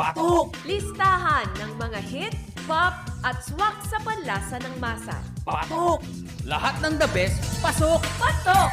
Patok! Listahan ng mga hit, pop, at swak sa panlasa ng masa. Patok! Lahat ng the best, pasok! Patok!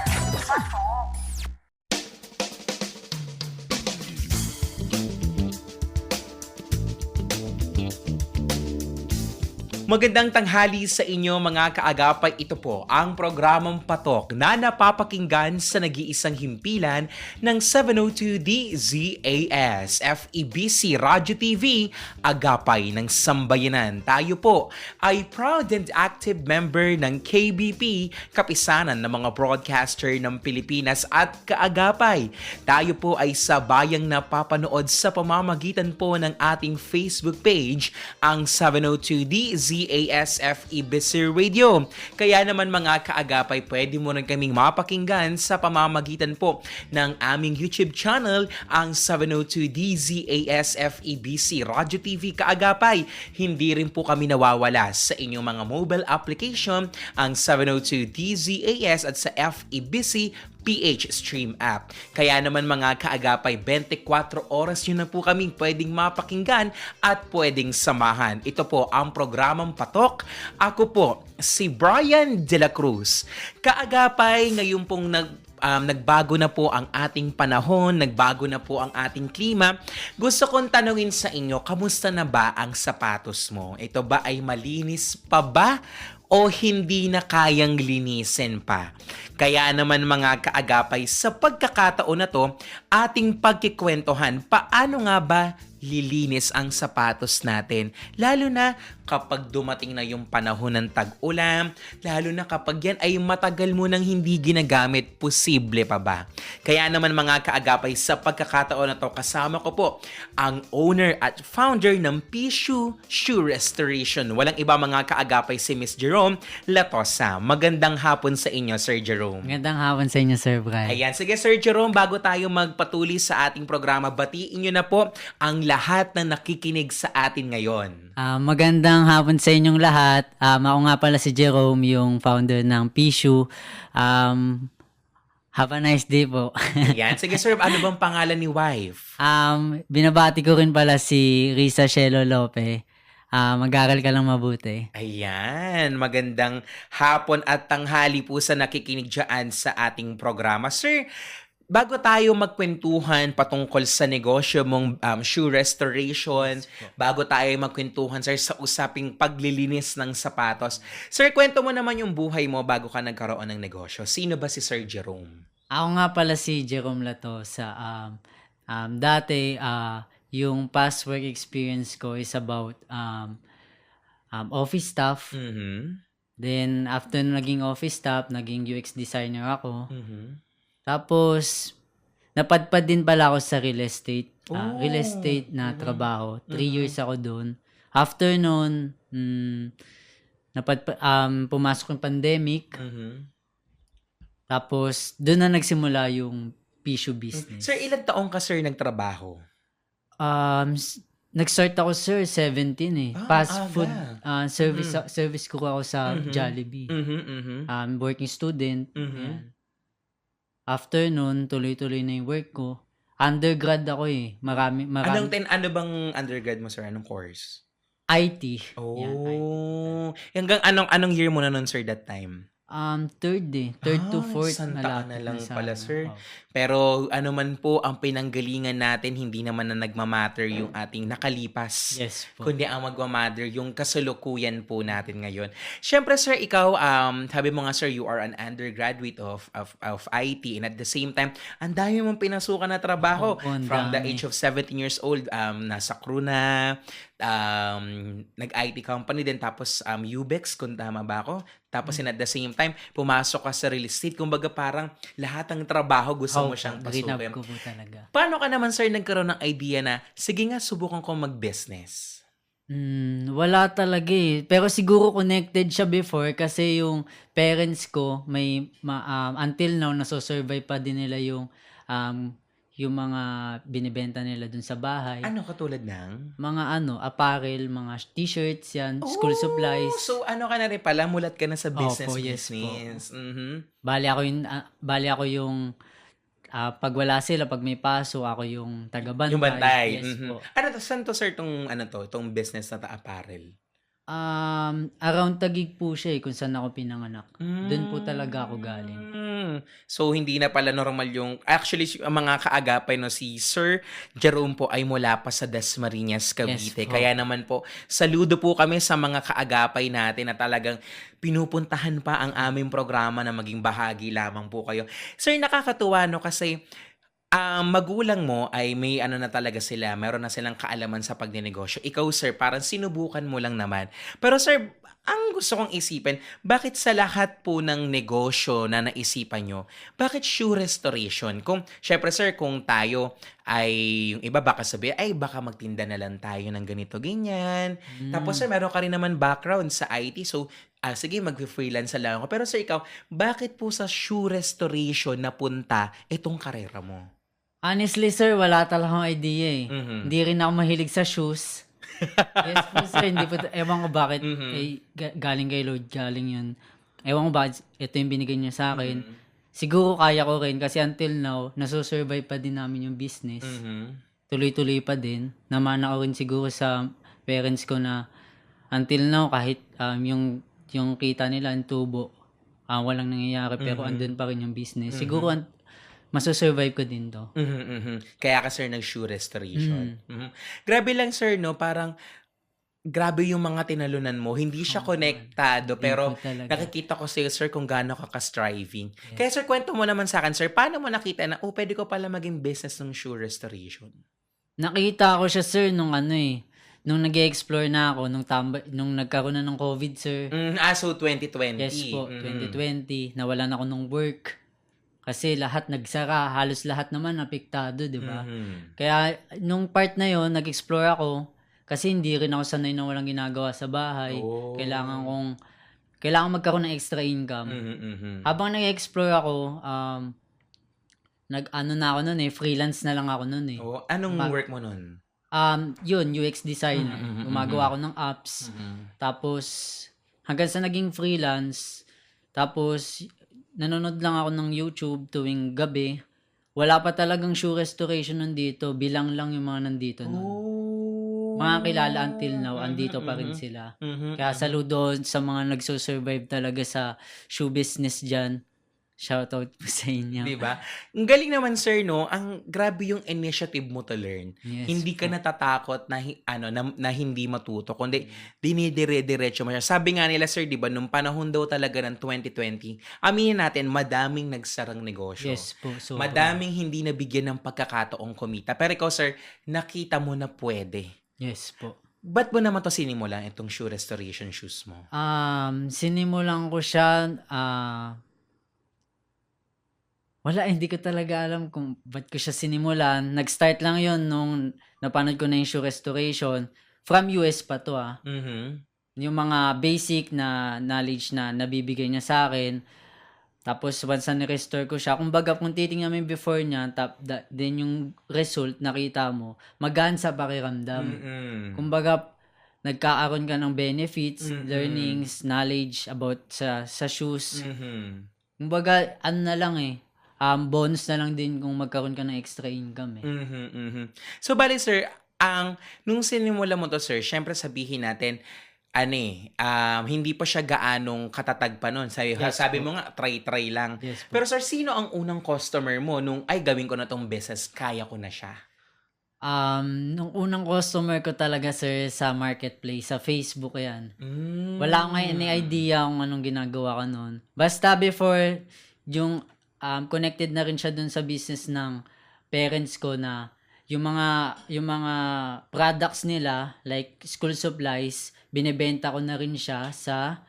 Magandang tanghali sa inyo mga kaagapay. Ito po ang programang Patok na napapakinggan sa nag-iisang himpilan ng 702 DZAS, FEBC Radyo TV, Agapay ng Sambayanan. Tayo po ay proud and active member ng KBP, kapisanan ng mga broadcaster ng Pilipinas at kaagapay. Tayo po ay sabayang napapanood sa pamamagitan po ng ating Facebook page, ang 702 DZAS ZASFE Radio. Kaya naman mga kaagapay, pwede mo rin kaming mapakinggan sa pamamagitan po ng aming YouTube channel, ang 702 DZASFEBC Radio TV Kaagapay. Hindi rin po kami nawawala sa inyong mga mobile application, ang 702 DZAS at sa FEBC PH Stream app. Kaya naman mga kaagapay, 24 oras yun na po kaming pwedeng mapakinggan at pwedeng samahan. Ito po ang programang Patok. Ako po, si Brian De La Cruz. Kaagapay, ngayon pong nag um, nagbago na po ang ating panahon, nagbago na po ang ating klima. Gusto kong tanungin sa inyo, kamusta na ba ang sapatos mo? Ito ba ay malinis pa ba o hindi na kayang linisin pa. Kaya naman mga kaagapay, sa pagkakataon na to, ating pagkikwentuhan, paano nga ba lilinis ang sapatos natin. Lalo na kapag dumating na yung panahon ng tag-ulan, lalo na kapag yan ay matagal mo nang hindi ginagamit, posible pa ba? Kaya naman mga kaagapay, sa pagkakataon na to, kasama ko po ang owner at founder ng Pishu Shoe Restoration. Walang iba mga kaagapay si Miss Jerome Latosa. Magandang hapon sa inyo, Sir Jerome. Magandang hapon sa inyo, Sir Brian. Ayan, sige Sir Jerome, bago tayo magpatuloy sa ating programa, batiin nyo na po ang lahat na nakikinig sa atin ngayon. Ah, magandang hapon sa inyong lahat. Um, ako nga pala si Jerome, yung founder ng Pishu. Um, have a nice day po. Ayan, sige sir, ano bang pangalan ni wife? um, binabati ko rin pala si Risa Shelo Lope. Ah, mag-aral ka lang mabuti. Ayan, magandang hapon at tanghali po sa nakikinig dyan sa ating programa. Sir, bago tayo magkwentuhan patungkol sa negosyo mong um, shoe restoration, bago tayo magkwentuhan, sir, sa usaping paglilinis ng sapatos, sir, kwento mo naman yung buhay mo bago ka nagkaroon ng negosyo. Sino ba si Sir Jerome? Ako nga pala si Jerome Lato sa um, um, dati ah, yung past work experience ko is about um, um, office staff. Mhm. Then after naging office staff, naging UX designer ako. Mhm. Tapos, napadpad din pala ako sa real estate. ah, Oh. real estate na Mhm. trabaho. Three Mhm. years ako doon. After noon, mm, napadpa, um, pumasok yung pandemic. Mhm. Tapos, doon na nagsimula yung Pishu business. Sir, ilang taong ka sir nagtrabaho? Um, s- nag-start ako, sir, 17 eh. Ah, Fast aga. food ah, service Mhm. service ko ako sa Mhm. Jollibee. Mhm, mhm. Um, working student. Mhm. Yan. After nun, tuloy-tuloy na yung work ko. Undergrad ako eh. Marami, marami. Anong ten, ano bang undergrad mo sir? Anong course? IT. Oh. Yan, IT. Hanggang anong anong year mo na nun sir that time? Um, third eh. Third to Ah, fourth. isang taon na malapit lang sa pala, ano. sir. Oh. Pero ano man po ang pinanggalingan natin, hindi naman na nagmamatter yung ating nakalipas. Yes po. Kundi ang magmamatter yung kasalukuyan po natin ngayon. Siyempre sir, ikaw, um, sabi mo nga sir, you are an undergraduate of, of, of IT and at the same time, ang dami mong pinasukan na trabaho. Ang From the dami. age of 17 years old, um, nasa crew na, um, nag-IT company din, tapos um, UBEX, kung tama ba ako? Tapos Mm. and at the same time, pumasok ka sa real estate. Kumbaga parang lahat ng trabaho gusto mo Opo, siyang pasukin. ko po talaga. Paano ka naman sir nagkaroon ng idea na, sige nga, subukan ko mag-business? Mm, wala talaga eh. Pero siguro connected siya before kasi yung parents ko may ma- um, until now nasosurvive pa din nila yung um, yung mga binibenta nila dun sa bahay. Ano katulad ng? Mga ano, apparel, mga t-shirts yan, school Oh, supplies. So ano ka na rin pala, mulat ka na sa Opo, business yes po. business. Mhm. Bali ako yung ah, bali ako yung ah, pag wala sila, pag may paso, ako yung taga-bantay. Yung bantay. Yes Mhm. po. Ano to, saan to sir tong ano to, tong business na ta apparel? Um, around Tagig po siya eh, kung saan ako pinanganak. Doon po talaga ako galing. Mm. So hindi na pala normal yung actually ang mga kaagapay no si Sir Jerome po ay mula pa sa Dasmariñas Cavite. Yes po. Kaya naman po saludo po kami sa mga kaagapay natin na talagang pinupuntahan pa ang aming programa na maging bahagi lamang po kayo. Sir nakakatuwa no kasi ang magulang mo ay may ano na talaga sila, meron na silang kaalaman sa pagninegosyo. Ikaw sir, parang sinubukan mo lang naman. Pero sir, ang gusto kong isipin, bakit sa lahat po ng negosyo na naisipan nyo, bakit shoe restoration? Kung, syempre sir, kung tayo ay, yung iba baka sabi, ay baka magtinda na lang tayo ng ganito, ganyan. Tapos sir, meron ka rin naman background sa IT, so, ah, sige, mag-freelance lang ako. Pero sir, ikaw, bakit po sa shoe restoration napunta itong karera mo? Honestly, sir, wala talaga akong idea eh. Mhm. Hindi rin ako mahilig sa shoes. yes po, sir. Hindi po, ewan ko bakit. Mhm. Eh, ga- galing kay Lord, galing yun. Ewan ko bakit ito yung binigay niya sa akin. Siguro kaya ko rin kasi until now, nasusurvive pa din namin yung business. Mhm. Tuloy-tuloy pa din. Namana ko rin siguro sa parents ko na until now, kahit um, yung, yung kita nila, ang tubo, ah, walang nangyayari, pero andun pa rin yung business. Siguro, an- masusurvive ko din to. Mhm, mhm. Kaya ka sir nag-shoe restoration. Mhm. Grabe lang sir, no? Parang grabe yung mga tinalunan mo. Hindi siya Oo, konektado, Hindi pero nakikita ko sa'yo, sir, kung gaano ka ka-striving. Kaya sir, kwento mo naman sa akin, sir, paano mo nakita na, oh, pwede ko pala maging business ng shoe restoration? Nakita ko siya, sir, nung ano eh. Nung nag explore na ako, nung, tamba, nung nagkaroon na ng COVID, sir. Mm, ah, so 2020. Yes po, Mhm. 2020. Nawalan ako ng work. Kasi lahat nagsara. Halos lahat naman apektado, di ba? Mhm. Kaya nung part na yon nag-explore ako. Kasi hindi rin ako sanay na walang ginagawa sa bahay. Oh. Kailangan kong, kailangan magkaroon ng extra income. Mhm, mhm. Habang nag-explore ako, um, nag-ano na ako nun eh, freelance na lang ako nun eh. Oh, anong Ba- work mo nun? Um, yun, UX designer. Mm, mm, mm, Gumagawa ako ng apps. Mhm. Tapos, hanggang sa naging freelance, tapos, nanonood lang ako ng YouTube tuwing gabi. Wala pa talagang shoe restoration nandito. Bilang lang yung mga nandito nun. Oh. Mga kilala until now, Mhm, andito pa rin mhm. sila. Mhm, Kaya saludo sa mga nagsusurvive talaga sa shoe business dyan. Shoutout po sa inyo. Di ba? Ang galing naman sir no, ang grabe yung initiative mo to learn. Yes hindi ka po. natatakot na ano na, na hindi matuto kundi dinidire-diretso mo siya. Sabi nga nila sir, 'di ba, nung panahon daw talaga ng 2020, aminin natin madaming nagsarang negosyo. Yes po. So, Madaming hindi nabigyan ng pagkakataong kumita. Pero ikaw sir, nakita mo na pwede. Yes po. Ba't mo naman to sinimulan itong shoe restoration shoes mo? Um, sinimulan ko siya, ah, wala, hindi ko talaga alam kung ba't ko siya sinimulan. Nag-start lang yon nung napanood ko na yung shoe restoration. From US pa to ah. Mhm. Yung mga basic na knowledge na nabibigay niya sa akin. Tapos once na restore ko siya, kumbaga kung titingnan mo yung before niya, tap, da, then yung result nakita mo, magaan sa pakiramdam. Mhm. Kumbaga, nagkaaroon ka ng benefits, Mm-mm. learnings, knowledge about sa sa shoes. Mhm. Kumbaga, ano na lang eh, um, bonus na lang din kung magkaroon ka ng extra income eh. Mhm, mhm. So, bali sir, ang, nung sinimula mo to sir, syempre sabihin natin, ano eh, um, hindi pa siya gaanong katatag pa nun. Sabi, Yes sabi po. mo nga, try-try lang. Yes po. Pero sir, sino ang unang customer mo nung, ay, gawin ko na tong business, kaya ko na siya? Um, nung unang customer ko talaga sir sa marketplace, sa Facebook yan. Mm. Wala akong any idea kung anong ginagawa ko noon. Basta before, yung um, connected na rin siya dun sa business ng parents ko na yung mga yung mga products nila like school supplies binebenta ko na rin siya sa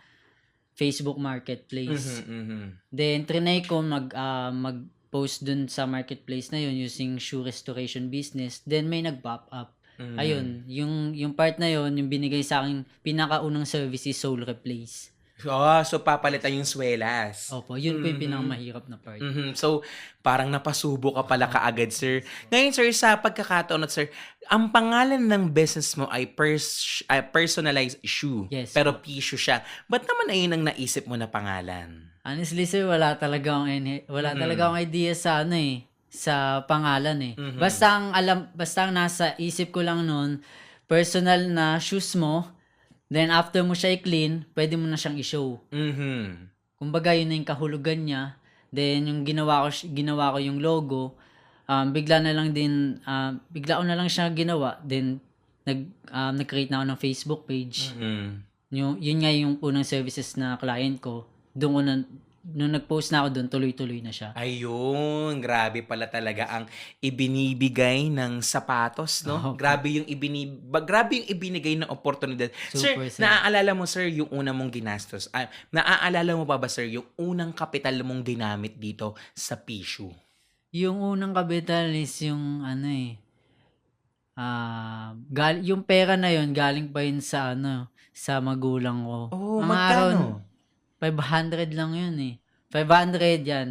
Facebook Marketplace. Mhm, mhm. Then trinay ko mag ah, mag-post dun sa marketplace na yun using shoe restoration business. Then may nag-pop up. Mhm. Ayun, yung yung part na yun, yung binigay sa akin pinakaunang service is Soul Replace. Oh, so papalitan yung swelas. Opo, yun po yung Mhm. pinakamahirap na part. Mhm. So, parang napasubo ka pala kaagad, sir. Ngayon, sir, sa pagkakataon at sir, ang pangalan ng business mo ay pers- ay personalized shoe. Yes Pero po. P-shoe siya. Ba't naman ayun ang naisip mo na pangalan? Honestly, sir, wala talaga akong any, wala Mhm. talaga akong idea sa ano eh. sa pangalan eh. Mhm. Basta ang alam, basta ang nasa isip ko lang noon, personal na shoes mo, then after mo siya i-clean, pwede mo na siyang i-show. Mhm. Kumbaga yun na yung kahulugan niya. Then yung ginawa ko ginawa ko yung logo, um, bigla na lang din um, bigla ko na lang siya ginawa. Then nag um, nag-create na ako ng Facebook page. Mhm. Yung yun nga yung unang services na client ko. Doon ko na nung nag-post na ako doon, tuloy-tuloy na siya. Ayun, grabe pala talaga ang ibinibigay ng sapatos, no? Okay. Grabe yung ibinib grabe yung ibinigay ng oportunidad. sir, Super, sir. naaalala mo sir yung una mong ginastos? Ah, naaalala mo pa ba sir yung unang kapital mong ginamit dito sa Pishu? Yung unang kapital is yung ano eh. Ah, gal yung pera na yon galing pa yun sa ano, sa magulang ko. Oh, Mga magkano? 500 lang yun eh. 500 yan.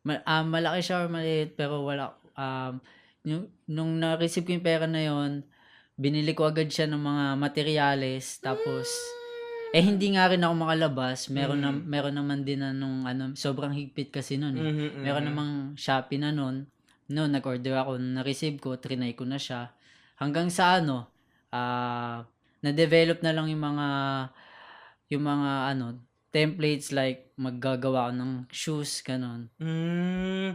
Ma- ah, malaki siya or maliit pero wala um yung, nung na-receive ko yung pera na yon binili ko agad siya ng mga materyales tapos eh hindi nga rin ako makalabas meron na Mm. meron naman din na nung ano sobrang higpit kasi noon eh. Mhm, mhm. Meron namang Shopee na nun. No, nag-order ako, na-receive ko, trinay ko na siya. Hanggang sa ano, ah, na-develop na lang yung mga, yung mga ano, templates like maggagawa ako ng shoes, ganun. Mm,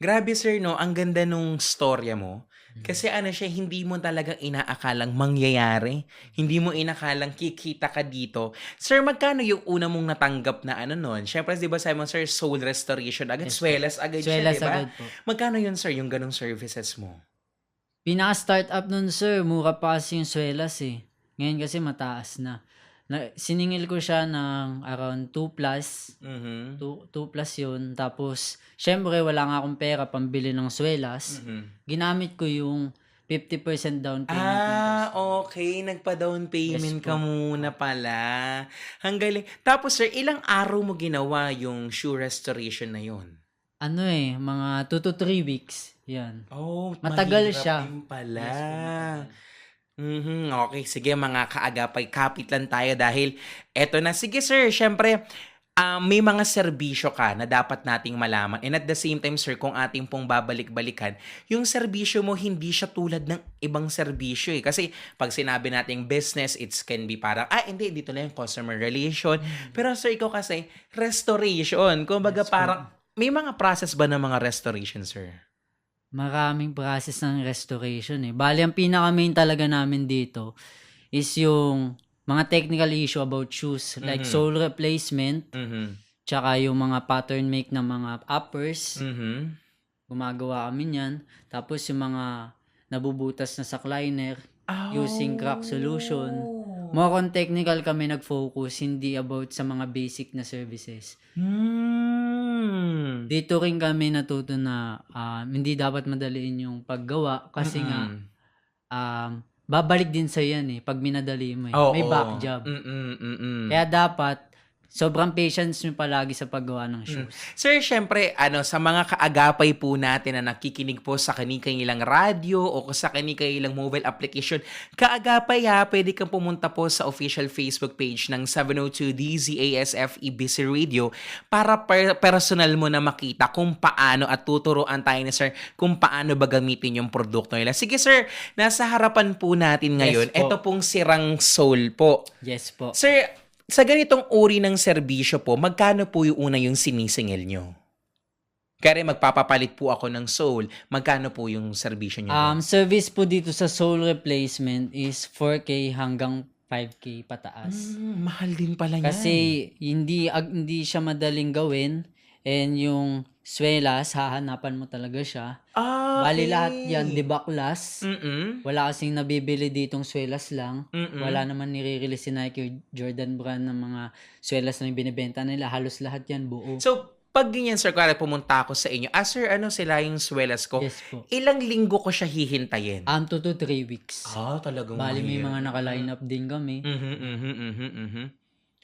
grabe sir, no? Ang ganda nung storya mo. Mm. Kasi ano siya, hindi mo talagang inaakalang mangyayari. Hindi mo inakalang kikita ka dito. Sir, magkano yung una mong natanggap na ano nun? Siyempre, di ba sabi mo, sir, soul restoration agad, Yes, swelas agad Swelas siya, di ba? Magkano yun, sir, yung ganong services mo? Pinaka-startup nun, sir, mura pa kasi yung swelas eh. Ngayon kasi mataas na. Na siningil ko siya ng around 2 plus. Mhm. 2, 2 plus yun. Tapos, syempre, wala nga akong pera pambili ng swelas. Mhm. ginamit ko yung 50% down payment. Ah, okay. Nagpa-down payment Yes ka muna pala. Ang galing. Tapos, sir, ilang araw mo ginawa yung shoe restoration na yun? Ano eh, mga 2 to 3 weeks. Yan. Oh, Matagal siya. pala. Yes po, matagal. Mhm, okay, sige mga kaagapay, kapit lang tayo dahil eto na. Sige sir, syempre, ah, may mga serbisyo ka na dapat nating malaman. And at the same time, sir, kung ating pong babalik-balikan, yung serbisyo mo hindi siya tulad ng ibang serbisyo eh. Kasi pag sinabi nating business, it can be parang, ah, hindi, dito na yung customer relation. Pero sir, ikaw kasi, restoration. Kumbaga Yes parang, may mga process ba ng mga restoration, sir? Maraming process ng restoration eh. Bali, ang pinaka-main talaga namin dito is yung mga technical issue about shoes. Like Mhm. sole replacement, Mhm. tsaka yung mga pattern make ng mga uppers. Mhm. Gumagawa kami niyan. Tapos yung mga nabubutas na sa cliner, Using crack solution. Oh. More on technical kami nag-focus, hindi about sa mga basic na services. Hmm. Dito rin kami natuto na um, hindi dapat madaliin yung paggawa kasi nga Mm-mm. um, babalik din sa yan eh pag minadali mo eh. Oo. May back job. Mm-mm, mm-mm. Kaya dapat sobrang patience mo palagi sa paggawa ng shoes. Sir, syempre, ano, sa mga kaagapay po natin na nakikinig po sa kanilang radyo o sa kanilang mobile application, kaagapay ha, pwede kang pumunta po sa official Facebook page ng 702 DZASF EBC Radio para per- personal mo na makita kung paano at tuturuan tayo ni sir kung paano ba gamitin yung produkto nila. Sige sir, nasa harapan po natin ngayon, Yes po. ito pong sirang soul po. Yes po. Sir, sa ganitong uri ng serbisyo po, magkano po yung una yung sinisingil nyo? Kaya magpapapalit po ako ng soul, magkano po yung serbisyo nyo? Um, service po dito sa sole replacement is 4K hanggang 5K pataas. Hmm, mahal din pala yan. Kasi hindi ag, hindi siya madaling gawin and yung swelas hahanapan mo talaga siya. ah, Bali lahat yan debaklas. Mm-mm. Wala kasing nabibili ditong swelas lang. Mm-mm. Wala naman nire-release si Nike or Jordan brand ng mga swelas na binibenta nila. Halos lahat yan buo. So, pag ganyan, sir, kaya pumunta ako sa inyo, ah, sir, ano sila yung swelas ko? yes po. Ilang linggo ko siya hihintayin? Um, 2 to 3 weeks. ah, talagang Bali may mahirap. mga naka-line up din kami. Mhm, mhm, mhm, mhm.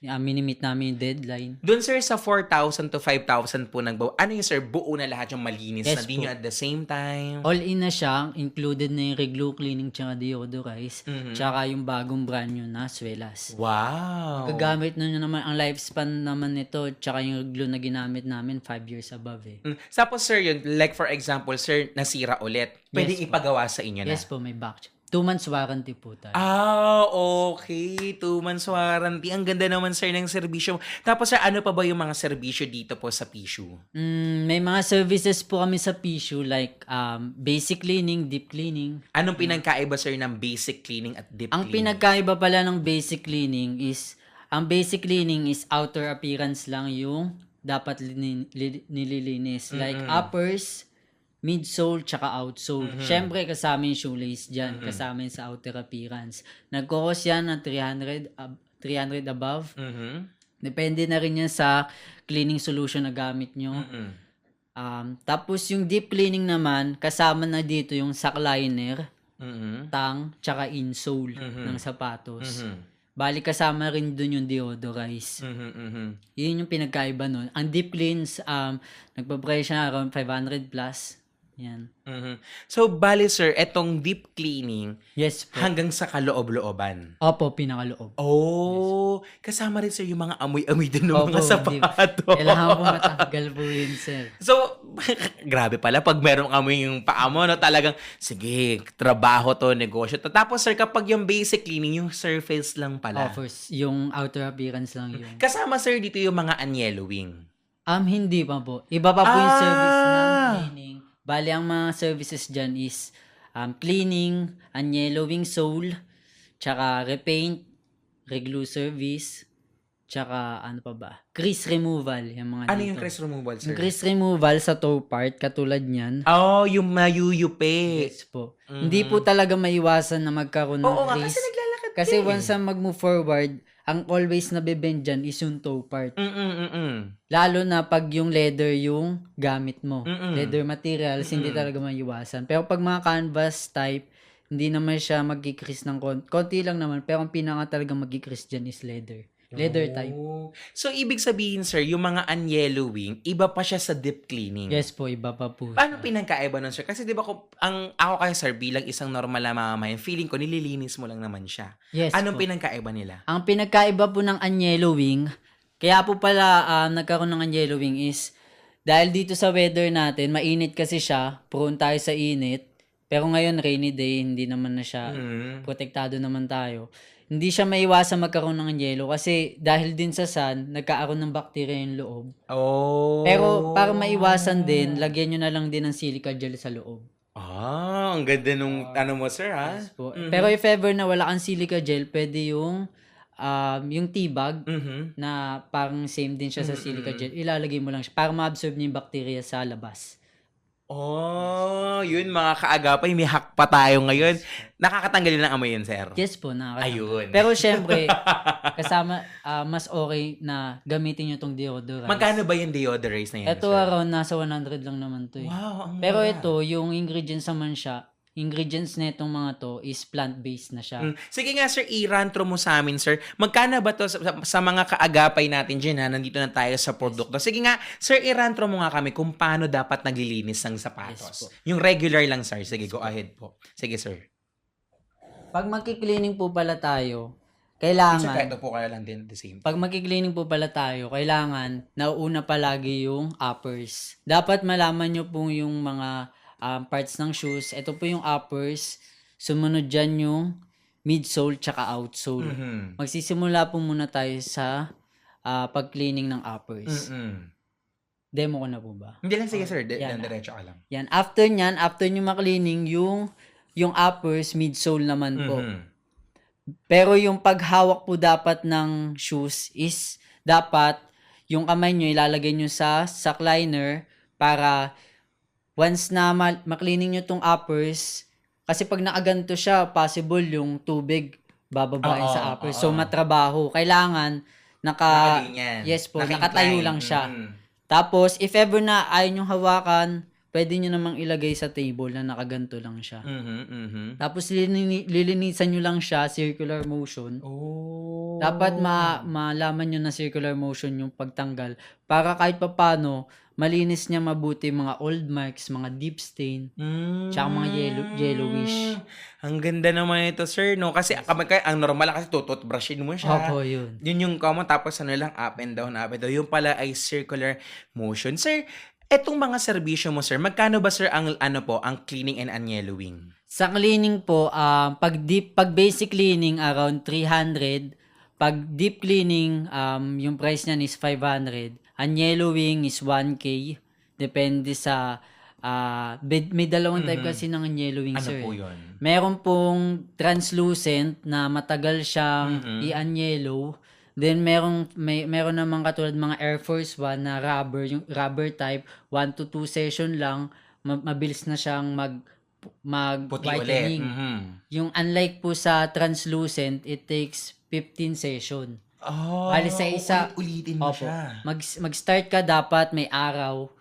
Uh, minimit namin yung deadline. Doon sir sa 4,000 to 5,000 po nagbawa. Ano yung sir, buo na lahat yung malinis Yes na di po. nyo at the same time? All in na siya, included na yung reglue cleaning tsaka deodorize, Mhm. tsaka yung bagong brand new na Swelas. Wow. Gagamit na naman, ang lifespan naman nito, tsaka yung glue na ginamit namin, 5 years above eh. Mm. Tapos sir, yun, like for example, sir, nasira ulit. Pwede Yes po. ipagawa sa inyo na. Yes po, may back. Two months warranty po tayo. Ah, okay. Two months warranty. Ang ganda naman, sir, ng serbisyo. Tapos, sir, ano pa ba yung mga serbisyo dito po sa Pishu? Mm, may mga services po kami sa Pishu like um, basic cleaning, deep cleaning. Anong pinagkaiba, sir, ng basic cleaning at deep Ang cleaning? pinagkaiba pala ng basic cleaning is, ang basic cleaning is outer appearance lang yung dapat lini- li- nililinis. Like uppers, midsole, tsaka outsole. Siyempre, kasama yung shoelace dyan. Kasama yun sa outer appearance. Nagkukos yan ng 300, ab- 300 above. Mhm. Depende na rin yan sa cleaning solution na gamit nyo. Mhm. Um, tapos yung deep cleaning naman, kasama na dito yung sack liner, Mhm. tang, tsaka insole Mhm. ng sapatos. Mhm. Bali kasama rin dun yung deodorize. Mhm. Mhm. Yun yung pinagkaiba nun. Ang deep cleans, um, nagpa-price siya around 500 plus. Yan. Mhm. So, bali, sir, etong deep cleaning Yes po. hanggang sa kaloob-looban. Opo, pinakaloob. Oh, kasama rin, sir, yung mga amoy-amoy din ng Opo, mga sapato. Kailangan po matanggal po yun, sir. So, grabe pala pag merong amoy yung paa mo, no, talagang, sige, trabaho to, negosyo to. Tapos, sir, kapag yung basic cleaning, yung surface lang pala. Offers, yung outer appearance lang yun. Kasama, sir, dito yung mga anyellowing. Um, hindi pa po. Iba pa po yung Ah! service ng cleaning. Bali, ang mga services dyan is um, cleaning, unyellowing sole, tsaka repaint, reglue service, tsaka ano pa ba? Crease removal. Yung mga Ano dito. yung crease removal, sir? Yung crease removal sa toe part, katulad niyan. Oh, yung mayuyupi. Yes po. Hindi po talaga maiwasan na magkaroon ng Oo nga, kasi crease. naglalakad Kasi ka eh. once na mag-move forward, ang always na bebend dyan is yung toe part. Mm-mm-mm. Lalo na pag yung leather yung gamit mo. Mm-mm. Leather materials, hindi talaga maiwasan. Pero pag mga canvas type, hindi naman siya magkikris ng kon- konti lang naman. Pero ang pinaka talaga magkikris dyan is leather. Leather type. Oh. So, ibig sabihin, sir, yung mga unyellowing, iba pa siya sa deep cleaning. Yes po, iba pa po. Paano pinagkaiba nun, sir? Kasi di ba ko, ang, ako kayo, sir, bilang isang normal na mamamayan, feeling ko, nililinis mo lang naman siya. Yes Anong po. pinagkaiba nila? Ang pinagkaiba po ng unyellowing, kaya po pala um, nagkaroon ng unyellowing is, dahil dito sa weather natin, mainit kasi siya, prone tayo sa init, pero ngayon rainy day, hindi naman na siya Mm. protektado naman tayo. Hindi siya maiwasan magkaroon ng yelo kasi dahil din sa sun, nagkaaroon ng bakterya yung loob. Oh. Pero para maiwasan din, lagyan nyo na lang din ng silica gel sa loob. Ah, ang ganda nung, ano mo, sir, ha? Yes po. Mhm. Pero if ever na wala kang silica gel, pwede yung um, yung tea bag Mhm. na parang same din siya sa silica gel. Ilalagay mo lang siya para ma-absorb niya yung bakterya sa labas. Oh, yun mga kaagapay, may hack pa tayo ngayon. Nakakatanggal yun ng amoy yun, sir. Yes po, nakakatanggal. Ayun. Pero syempre, kasama, ah, mas okay na gamitin nyo tong deodorant. Magkano ba yung deodorize na yun, Ito sir? around nasa 100 lang naman to eh. Wow, ang Pero ito, yung ingredients naman siya, ingredients netong mga to is plant-based na siya. Mm. Sige nga, sir, i-rantro mo sa amin, sir. Magkano ba to sa, sa- sa mga kaagapay natin dyan, ha? Nandito na tayo sa produkto. Sige nga, sir, i-rantro mo nga kami kung paano dapat naglilinis ng Yes sapatos. po. yung regular lang, sir. Sige, go ahead po. Sige, sir. Pag magki-cleaning po pala tayo, kailangan, kahit po kaya lang din the same pag magki-cleaning po pala tayo, kailangan nauuna palagi yung uppers. Dapat malaman nyo po yung mga um, parts ng shoes. Ito po yung uppers. Sumunod dyan yung midsole tsaka outsole. Mhm. Magsisimula po muna tayo sa ah, pag-cleaning ng uppers. Mm-mm. Demo ko na po ba? Hindi lang, sige, sir. De- Yan. diretso ka lang. Yan. After nyan, after nyo makleaning, yung, yung uppers, midsole naman po. Mhm. Pero yung paghawak po dapat ng shoes is dapat yung kamay nyo ilalagay nyo sa sack liner para once na ma- makleaning nyo tong uppers, kasi pag nakaganto siya, possible yung tubig bababae Oo, sa uppers. oo. So, matrabaho. Kailangan naka... Yes po, nakatayo lang siya. Mhm. Tapos, if ever na ayaw nyong hawakan, pwede nyo namang ilagay sa table na nakaganto lang siya. Mhm, mhm. Tapos lilini- lilinisan nyo lang siya, circular motion. Oh. Dapat ma malaman nyo na circular motion yung pagtanggal para kahit papano malinis niya mabuti mga old marks, mga deep stain. Mm. Tsaka mga yellow- yellowish. Ang ganda naman ito, sir, no? Kasi kami kaya, ang normal kasi tututbrushin mo siya. Opo, yun. Yun yung common, tapos ano lang, up and down, up and down. Yung pala ay circular motion. Sir, etong mga serbisyo mo, sir, magkano ba, sir, ang, ano po, ang cleaning and unyellowing? Sa cleaning po, um, pag deep, pag basic cleaning around 300, pag deep cleaning, um, yung price niyan is 500. Unyellowing is 1k. Depende sa ah may, dalawang type kasi ng unyellowing, Ano sir. po yun? Meron pong translucent na matagal siyang Mhm. i-unyellow. Then merong may meron namang katulad mga Air Force One na rubber, yung rubber type, 1 to 2 session lang, ma- mabilis na siyang mag mag Puti whitening. Mhm. Yung unlike po sa translucent, it takes 15 session. Oh, Bali sa isa- ulit-ulitin mo Opo. siya. Mag mag-start ka dapat may araw.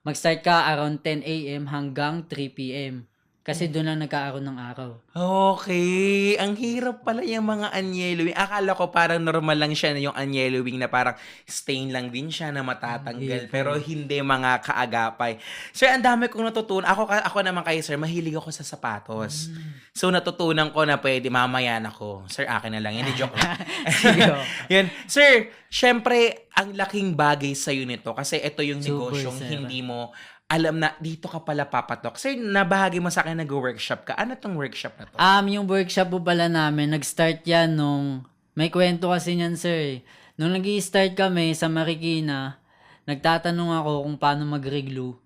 Mag-start ka around 10 AM hanggang 3 PM. Kasi doon lang nagkaaroon ng araw. Okay. Ang hirap pala yung mga unyellowing. Akala ko parang normal lang siya na yung unyellowing na parang stain lang din siya na matatanggal. Po. Pero hindi mga kaagapay. Sir, ang dami kong natutunan. Ako, ako naman kayo, sir, mahilig ako sa sapatos. So, natutunan ko na pwede mamaya na ko. Sir, akin na lang. Hindi joke lang. Yan. Sir, syempre, ang laking bagay sa'yo nito kasi ito yung Super, negosyong sir. hindi mo alam na dito ka pala papatok. Sir, nabahagi mo sa akin nag-workshop ka. Ano tong workshop na to? Um, yung workshop po pala namin, nag-start yan nung, may kwento kasi niyan sir. eh. Nung nag start kami sa Marikina, nagtatanong ako kung paano mag-reglue.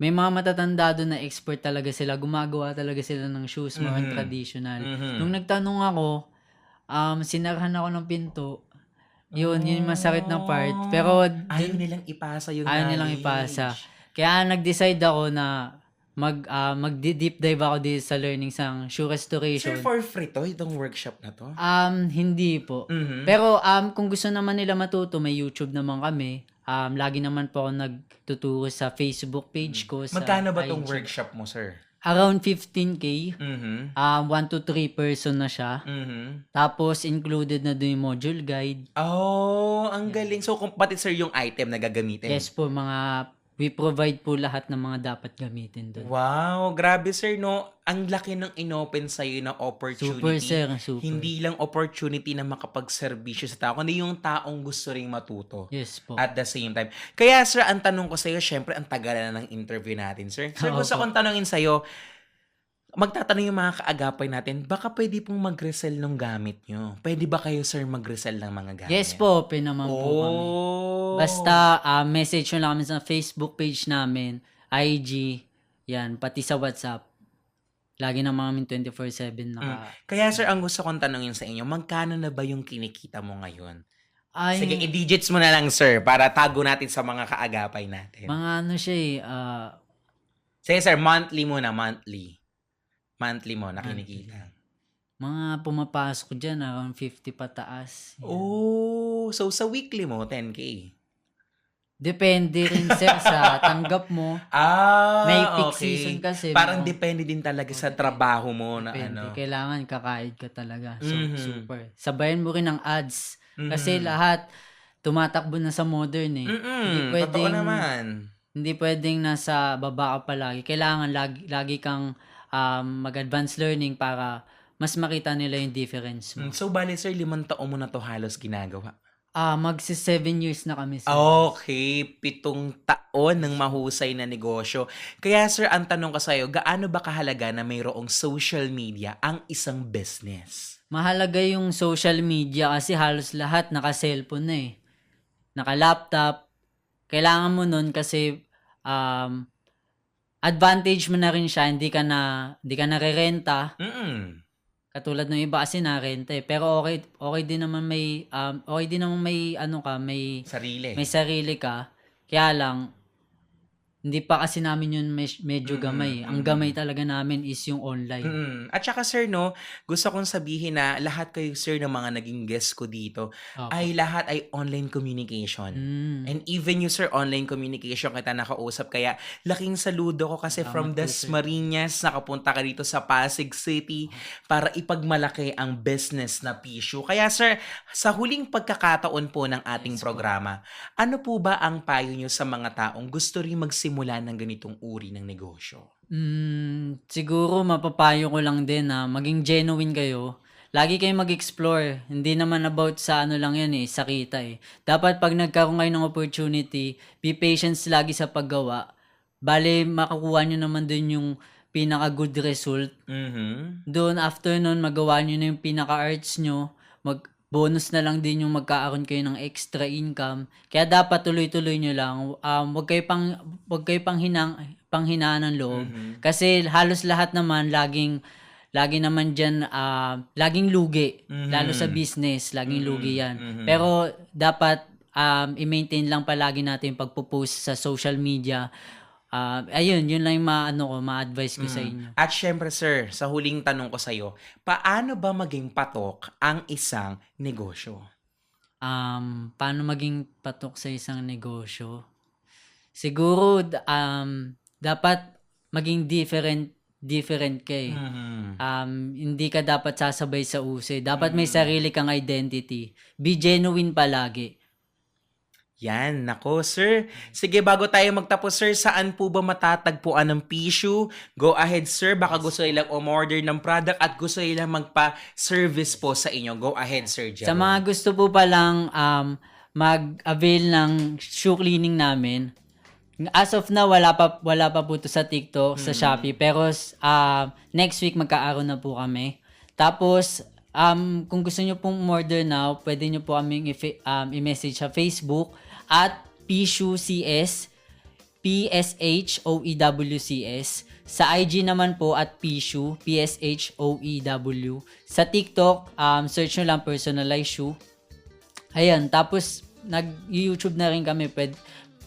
May mga matatanda doon na expert talaga sila. Gumagawa talaga sila ng shoes, mga Mhm. traditional. Mhm. Nung nagtanong ako, um, sinarahan ako ng pinto. Yun, yun yung masakit na part. Pero, Ayaw nilang ipasa yung Ayaw nilang knowledge. ipasa. kaya nag-decide ako na mag, ah, mag-deep dive ako dito sa learning sa shoe restoration. Sir, for free to, itong workshop na to? Um, hindi po. Mhm. Pero um, kung gusto naman nila matuto, may YouTube naman kami. Um, lagi naman po ako nagtuturo sa Facebook page ko. Sa Magkano ba tong IG. workshop mo, sir? Around 15K. Mhm. Um, 1 to 3 person na siya. Mhm. Tapos, included na doon yung module guide. Oh, ang galing. So, kung pati sir yung item na gagamitin. Yes po, mga, we provide po lahat ng mga dapat gamitin doon. Wow, grabe sir, no? Ang laki ng inopen sa'yo na opportunity. Super, sir. Super. Hindi lang opportunity na makapagserbisyo sa tao, kundi yung taong gusto ring matuto. Yes po. At the same time. Kaya sir, ang tanong ko sa'yo, syempre, ang tagal na ng interview natin, sir. Sir, gusto kong tanongin sa'yo, magtatanong yung mga kaagapay natin, baka pwede pong mag-resell ng gamit nyo? Pwede ba kayo, sir, mag-resell ng mga gamit? yes po, open naman po kami. Oh. Basta ah, message nyo lang kami sa Facebook page namin, IG, yan, pati sa WhatsApp. Lagi naman kami 24-7 naka... Kaya sir, ang gusto kong tanongin sa inyo, magkano na ba yung kinikita mo ngayon? Ay, Sige, i-digits mo na lang, sir, para tago natin sa mga kaagapay natin. mga ano siya eh, ah, Sige, sir, monthly muna, monthly. Monthly mo na kinikita. mga pumapasok dyan, around 50 pataas. Yan. Oh, so sa weekly mo, 10K. Depende rin sir sa tanggap mo. Ah, May peak okay. season kasi. Parang no? depende din talaga sa trabaho mo na Depende. ano. Kailangan kakaid ka talaga. So, Mhm. super. Sabayan mo rin ang ads. Kasi Mhm. lahat tumatakbo na sa modern eh. Mm-mm, Hindi totoo pwedeng- naman. Hindi pwedeng nasa baba ka palagi. Kailangan lagi, lagi kang um, mag-advance learning para mas makita nila yung difference mo. Mm, So, bali, sir, limang taon mo na to halos ginagawa. Ah, magsi seven years na kami sir. Okay, pitong taon ng mahusay na negosyo. Kaya sir, ang tanong ko sa'yo, gaano ba kahalaga na mayroong social media ang isang business? Mahalaga yung social media kasi halos lahat naka-cellphone na eh. Naka-laptop. Kailangan mo nun kasi um, advantage mo na rin siya. Hindi ka na, hindi ka nare-renta. Mm-mm. Katulad ng iba kasi na-renta eh. Pero okay, okay din naman may, um, okay din naman may, ano ka, may, Sarili. may sarili ka. Kaya lang, hindi pa kasi namin yun medyo gamay. Ang gamay talaga namin is yung online. Mm. At saka sir, no, gusto kong sabihin na lahat kayo sir ng mga naging guest ko dito Opo. ay lahat ay online communication. Mm. And even you sir, online communication kita nakausap. Kaya laking saludo ko kasi Salamat from po. Dasmariñas, nakapunta ka dito sa Pasig City para ipagmalaki ang business na Pishu. Kaya sir, sa huling pagkakataon po ng ating Yes po. programa, ano po ba ang payo nyo sa mga taong gusto rin magsimula ng ganitong uri ng negosyo? Mm, siguro mapapayo ko lang din na maging genuine kayo. Lagi kayong mag-explore. Hindi naman about sa ano lang yan eh, sa kita eh. Dapat pag nagkaroon kayo ng opportunity, be patient lagi sa paggawa. Bale, makakuha nyo naman dun yung pinaka-good result. Mhm. Doon, after nun, magawa nyo na yung pinaka-arts nyo. Mag, bonus na lang din yung magkaaroon kayo ng extra income. Kaya dapat tuloy-tuloy nyo lang. Um, wag kayo pang, wag kayo pang hinang, panghinaan ng loob. Mhm. Kasi halos lahat naman laging lagi naman diyan laging lugi Mhm. lalo sa business, laging Mhm. lugi 'yan. Mhm. Pero dapat um, i-maintain lang palagi natin pagpo-post sa social media. Ah, ayun, yun lang yung ma-ano ko, ma-advise ko sa inyo. At syempre sir, sa huling tanong ko sa'yo, paano ba maging patok ang isang negosyo? Um, paano maging patok sa isang negosyo? Siguro um, dapat maging different different ka eh. Mhm. um, hindi ka dapat sasabay sa uso. eh. Dapat may sarili kang identity. Be genuine palagi. Yan, nako sir. Sige, bago tayo magtapos sir, saan po ba matatagpuan ng Pishu? Go ahead sir, baka gusto nilang umorder ng product at gusto nilang magpa-service po sa inyo. Go ahead sir, Sa Jerome. mga gusto po palang um, mag-avail ng shoe cleaning namin, as of now, wala pa, wala pa po to sa TikTok, sa Shopee. Pero uh, next week, magkaaroon na po kami. Tapos, um, kung gusto nyo pong order now, pwede nyo po kaming i- um, i-message sa Facebook at PShueCS P-S-H-O-E-W-C-S. Sa IG naman po at Pishu, P-S-H-O-E-W. Sa TikTok, um, search nyo lang personalized shoe. Ayan, tapos nag-YouTube na rin kami. Pwede,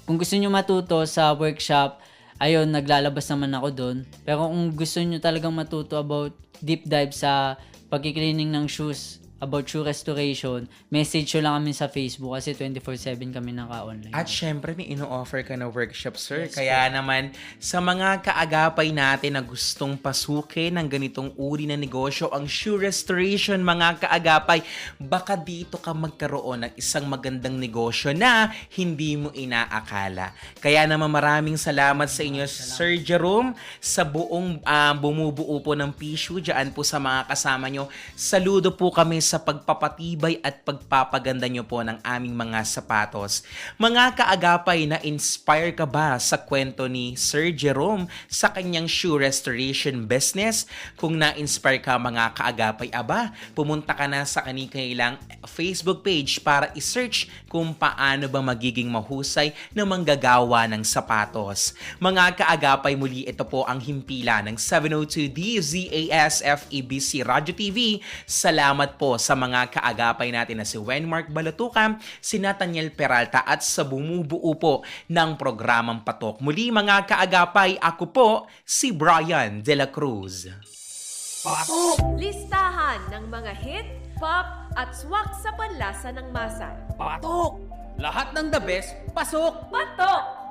kung gusto nyo matuto sa workshop, ayun, naglalabas naman ako doon. Pero kung gusto nyo talagang matuto about deep dive sa pagkikleaning ng shoes, about shoe restoration, message nyo lang kami sa Facebook kasi 24-7 kami naka-online. At syempre, may ino-offer ka na workshop, sir. Kaya naman, sa mga kaagapay natin na gustong pasukin ng ganitong uri na negosyo, ang shoe restoration, mga kaagapay, baka dito ka magkaroon ng isang magandang negosyo na hindi mo inaakala. Kaya naman maraming salamat sa inyo, Sir Jerome, sa buong ah, bumubuo po ng Pishu, dyan po sa mga kasama nyo. Saludo po kami sa pagpapatibay at pagpapaganda nyo po ng aming mga sapatos. Mga kaagapay na inspire ka ba sa kwento ni Sir Jerome sa kanyang shoe restoration business? Kung na-inspire ka mga kaagapay aba, pumunta ka na sa kanilang Facebook page para isearch kung paano ba magiging mahusay na manggagawa ng sapatos. Mga kaagapay muli ito po ang himpila ng 702 DZAS FEBC Radio TV. Salamat po sa mga kaagapay natin na si Wenmark Balatucam, si Nathaniel Peralta at sa bumubuo po ng programang Patok. Muli mga kaagapay, ako po si Brian De La Cruz. Listahan ng mga hit, pop, at swak sa panlasa ng masa. Patok! Lahat ng the best, pasok! Patok!